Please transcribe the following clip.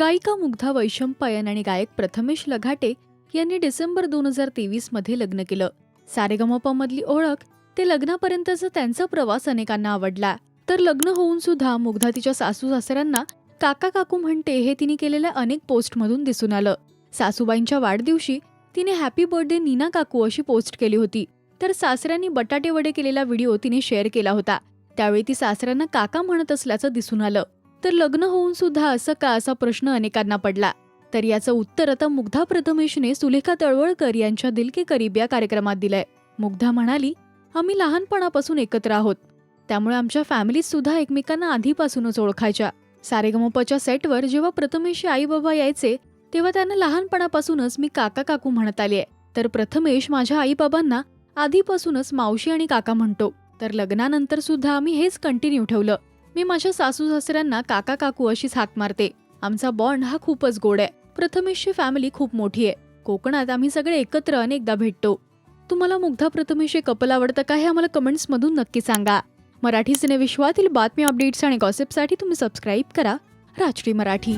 गायिका मुग्धा वैशंपायन आणि गायक प्रथमेश लघाटे यांनी डिसेंबर दोन हजार तेवीसमध्ये लग्न केलं. सारेगमपमधली ओळख ते लग्नापर्यंतचा त्यांचा प्रवास अनेकांना आवडला. तर लग्न होऊन सुद्धा मुग्धा तिच्या सासू सासऱ्यांना काका काकू म्हणते हे तिने केलेल्या अनेक पोस्टमधून दिसून आलं. सासूबाईंच्या वाढदिवशी तिने हॅपी बर्थडे नीना काकू अशी पोस्ट केली होती. तर सासऱ्यांनी बटाटे वडे केलेला व्हिडिओ तिने शेअर केला होता. त्यावेळी ती सासऱ्यांना काका म्हणत असल्याचं दिसून आलं. तर लग्न होऊन सुद्धा असं का असा प्रश्न अनेकांना पडला? तर याचं उत्तर आता मुग्धा प्रथमेशने सुलेखा तळवळकर यांच्या दिल के करीब या कार्यक्रमात दिलंय. मुग्धा म्हणाली आम्ही लहानपणापासून एकत्र आहोत. त्यामुळे आमच्या फॅमिलीत सुद्धा एकमेकांना आधीपासूनच ओळखायच्या. सारेगमपच्या सेटवर जेव्हा प्रथमेशचे आई बाबा यायचे तेव्हा त्यांना लहानपणापासूनच मी काका काकू म्हणत आली आहे तर प्रथमेश माझ्या आई बाबांना आधीपासूनच मावशी आणि काका म्हणतो. तर लग्नानंतर सुद्धा आम्ही हेच कंटिन्यू ठेवलं. मी माझ्या सासू सासऱ्यांना काका काकू अशीच हाक मारते. आमचा बॉन्ड हा खूपच गोड आहे. प्रथमेशची फॅमिली खूप मोठी आहे. कोकणात आम्ही सगळे एकत्र अनेकदा भेटतो. तुम्हाला मुग्धा प्रथमेश हे कपल आवडतं का हे आम्हाला कमेंट्समधून नक्की सांगा. मराठी सिनेविश्वातील बातमी अपडेट्स आणि गॉसिपसाठी तुम्ही सबस्क्राईब करा. राजश्री मराठी.